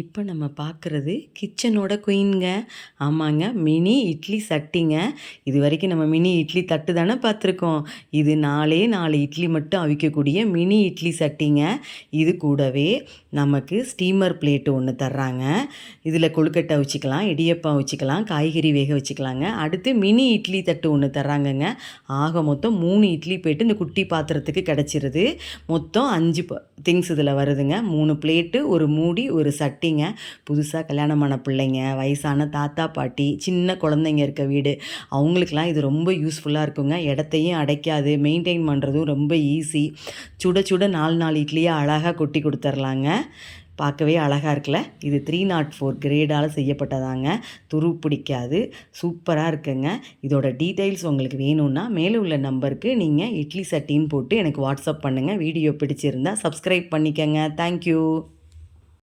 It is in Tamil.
இப்போ நம்ம பார்க்குறது கிச்சனோட குயின்ங்க. ஆமாங்க. மினி இட்லி சட்டிங்க. இது வரைக்கும் நம்ம மினி இட்லி தட்டு தானே பார்த்துருக்கோம் இது நாலே நாலு இட்லி மட்டும் அவிக்கக்கூடிய மினி இட்லி சட்டிங்க. இது கூடவே நமக்கு ஸ்டீமர் பிளேட்டு ஒன்று தர்றாங்க. இதில் கொழுக்கட்டை வச்சுக்கலாம் இடியப்பம் வச்சுக்கலாம் காய்கறி வேக வச்சுக்கலாங்க. அடுத்து மினி இட்லி தட்டு ஒன்று தர்றாங்கங்க. ஆக மொத்தம் மூணு இட்லி போய்ட்டு இந்த குட்டி பாத்திரத்துக்கு கிடச்சிருது. மொத்தம் அஞ்சு திங்ஸ் இதில் வருதுங்க. மூணு பிளேட்டு ஒரு மூடி ஒரு சட்டிங்க புதுசாக கல்யாணமான பிள்ளைங்க வயசான தாத்தா பாட்டி சின்ன குழந்தைங்க இருக்க வீடு அவங்களுக்கெல்லாம் இது ரொம்ப யூஸ்ஃபுல்லாக இருக்குங்க. இடத்தையும் அடைக்காது மெயின்டைன் பண்ணுறதும் ரொம்ப ஈஸி சுட சுட நாலு நாலு இட்லியை அழகாக கொட்டி கொடுத்துர்லாங்க. பார்க்கவே அழகாக இருக்குல்ல? இது த்ரீ நாட் ஃபோர் கிரேடால் செய்யப்பட்டதாங்க. துரு பிடிக்காது. சூப்பராக இருக்குங்க. இதோட டீட்டெயில்ஸ் உங்களுக்கு வேணும்னா மேலே உள்ள நம்பருக்கு நீங்கள் இட்லி சட்டின்னு போட்டு எனக்கு வாட்ஸ்அப் பண்ணுங்கள் வீடியோ பிடிச்சிருந்தா சப்ஸ்கிரைப் பண்ணிக்கங்க. தேங்க்யூ